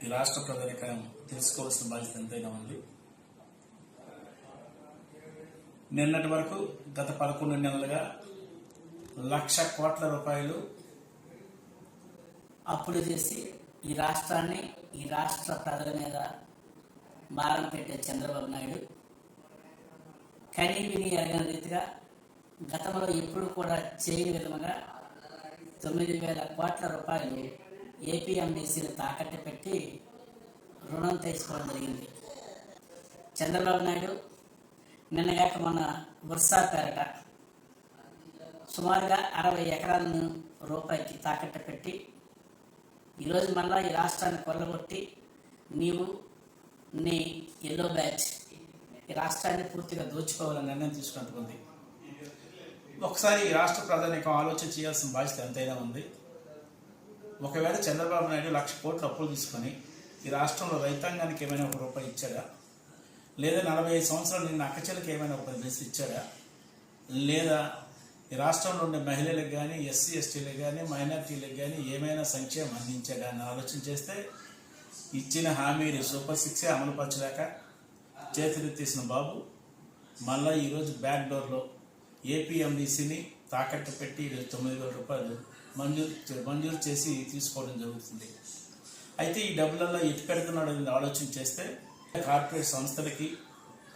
ఈ రాష్ట్ర ప్రజలకు తెలుసుకోవాల్సిన బాధ్యత ఎంతైనా ఉంది. నిన్నటి వరకు గత పదకొండు నెలలుగా లక్ష కోట్ల రూపాయలు అప్పులు చేసి ఈ రాష్ట్రాన్ని ఈ రాష్ట్ర ప్రజల మీద భారం పెట్టే చంద్రబాబు నాయుడు కనీ విని ఎరగని రీతిగా గతంలో ఎప్పుడు కూడా చేయని విధముగా తొమ్మిది వేల కోట్ల రూపాయలు ఏపీఎండిసిని తాకట్టు పెట్టి రుణం తీసుకోవడం జరిగింది. చంద్రబాబు నాయుడు నిన్నగాక మొన్న వర్షా పేరట సుమారుగా అరవై ఎకరాలను రూపాయికి తాకట్టు పెట్టి ఈరోజు మళ్ళా ఈ రాష్ట్రాన్ని కొల్లగొట్టి నీవు నీ ఎల్లో బ్యాచ్ ఈ రాష్ట్రాన్ని పూర్తిగా దోచుకోవాలని నిర్ణయం తీసుకుంటుంది ఒకసారి ఈ రాష్ట్ర ప్రధాని ఆలోచన చేయాల్సిన బాధ్యత ఎంతైనా ఉంది. ఒకవేళ చంద్రబాబు నాయుడు లక్ష కోట్లు అప్పులు తీసుకొని ఈ రాష్ట్రంలో రైతాంగానికి ఏమైనా ఒక రూపాయి ఇచ్చాడా? లేదా నలభై ఐదు సంవత్సరాలు నిన్న అక్కచెలకు ఏమైనా ఒక పది ఇచ్చాడా? లేదా ఈ రాష్ట్రంలో ఉండే మహిళలకు కానీ ఎస్సీ ఎస్టీలకు కానీ మైనార్టీలకు కానీ ఏమైనా సంక్షేమం అందించాడా అని ఆలోచన చేస్తే ఇచ్చిన హామీని సూపర్ సిక్సే అమలుపరచలేక చేతులెత్తేసిన బాబు మళ్ళీ ఈరోజు బ్యాక్ డోర్లో ఏపీఎండిసిని తాకట్టు పెట్టి ఈరోజు తొమ్మిది వేల రూపాయలు మంజూరు మంజూరు చేసి తీసుకోవడం జరుగుతుంది. అయితే ఈ డబ్బులలో ఎటు పెడుతున్నాడు అనేది ఆలోచన చేస్తే కార్పొరేట్ సంస్థలకి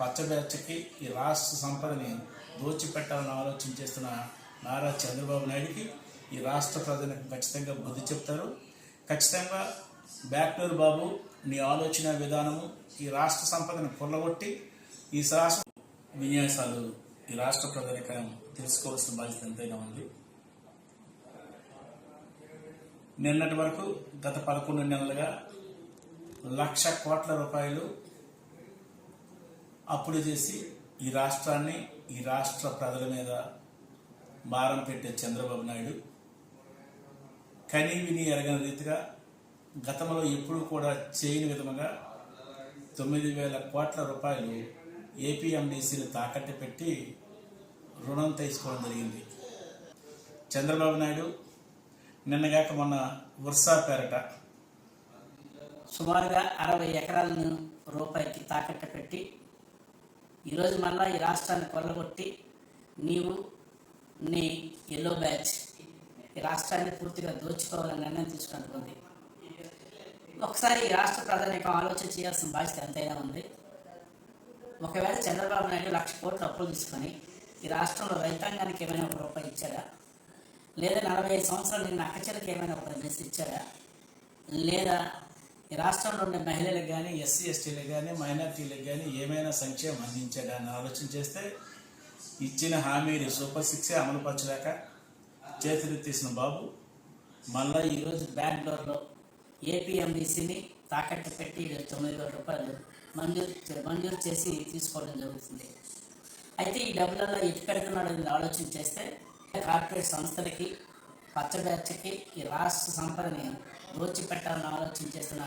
పచ్చబెచ్చకి ఈ రాష్ట్ర సంపదని దోచిపెట్టాలని ఆలోచన చేస్తున్న నారా చంద్రబాబు నాయుడికి ఈ రాష్ట్ర ప్రజలకు ఖచ్చితంగా బుద్ధి చెప్తారు. ఖచ్చితంగా బ్యాక్డోర్ బాబు నీ ఆలోచన విధానము ఈ రాష్ట్ర సంపదను కొల్లగొట్టి ఈ రాష్ట్ర విన్యాసాలు ఈ రాష్ట్ర ప్రజలకు తెలుసుకోవాల్సిన బాధ్యత ఎంతైనా ఉంది. నిన్నటి వరకు గత పదకొండు నెలలుగా లక్ష కోట్ల రూపాయలు అప్పులు చేసి ఈ రాష్ట్రాన్ని ఈ రాష్ట్ర ప్రజల మీద భారం పెట్టే చంద్రబాబు నాయుడు కనీ విని ఎరగని రీతిగా గతంలో ఎప్పుడూ కూడా చేయని విధముగా తొమ్మిది వేల కోట్ల రూపాయలు ఏపీఎండీసీని తాకట్టు పెట్టి రుణం తీసుకోవడం జరిగింది. చంద్రబాబు నాయుడు నిన్నగాక మొన్న వర్షా పేరట సుమారుగా అరవై ఎకరాలను రూపాయికి తాకట్టు పెట్టి ఈరోజు మళ్ళా ఈ రాష్ట్రాన్ని కొల్లగొట్టి నీవు నీ ఎల్లో బ్యాచ్ ఈ రాష్ట్రాన్ని పూర్తిగా దోచుకోవాలని నిర్ణయం తీసుకుంటుంది ఒకసారి ఈ రాష్ట్ర ప్రధాని ఆలోచన చేయాల్సిన బాధ్యత ఎంతైనా ఉంది. ఒకవేళ చంద్రబాబు నాయుడు లక్ష కోట్లు అప్పులు తీసుకొని ఈ రాష్ట్రంలో రైతాంగానికి ఏమైనా ఒక రూపాయి ఇచ్చాడా? లేదా నలభై ఐదు సంవత్సరాలు నిన్న అక్కచెలకు ఏమైనా ఒక డ్రెస్ ఇచ్చారా లేదా ఈ రాష్ట్రంలో ఉండే మహిళలకు కానీ ఎస్సీ ఎస్టీలకు కానీ మైనార్టీలకు కానీ ఏమైనా సంక్షేమం అందించాడా అని ఆలోచన చేస్తే ఇచ్చిన హామీని సూపర్ సిక్సే అమలుపరచలేక చేతులెత్తేసిన బాబు మళ్ళీ ఈరోజు బ్యాంగ్లూర్లో ఏపీఎంబీసీని తాకట్టు పెట్టి తొమ్మిది వేల రూపాయలు మంజూరు మంజూరు చేసి తీసుకోవడం జరుగుతుంది. అయితే ఈ డబ్బులలో ఎటు పెడుతున్నాడు అనేది ఆలోచన చేస్తే కార్పొరేట్ సంస్థలకి పచ్చబెచ్చకి ఈ రాష్ట్ర సంపదని దోచిపెట్టాలని ఆలోచన చేస్తున్న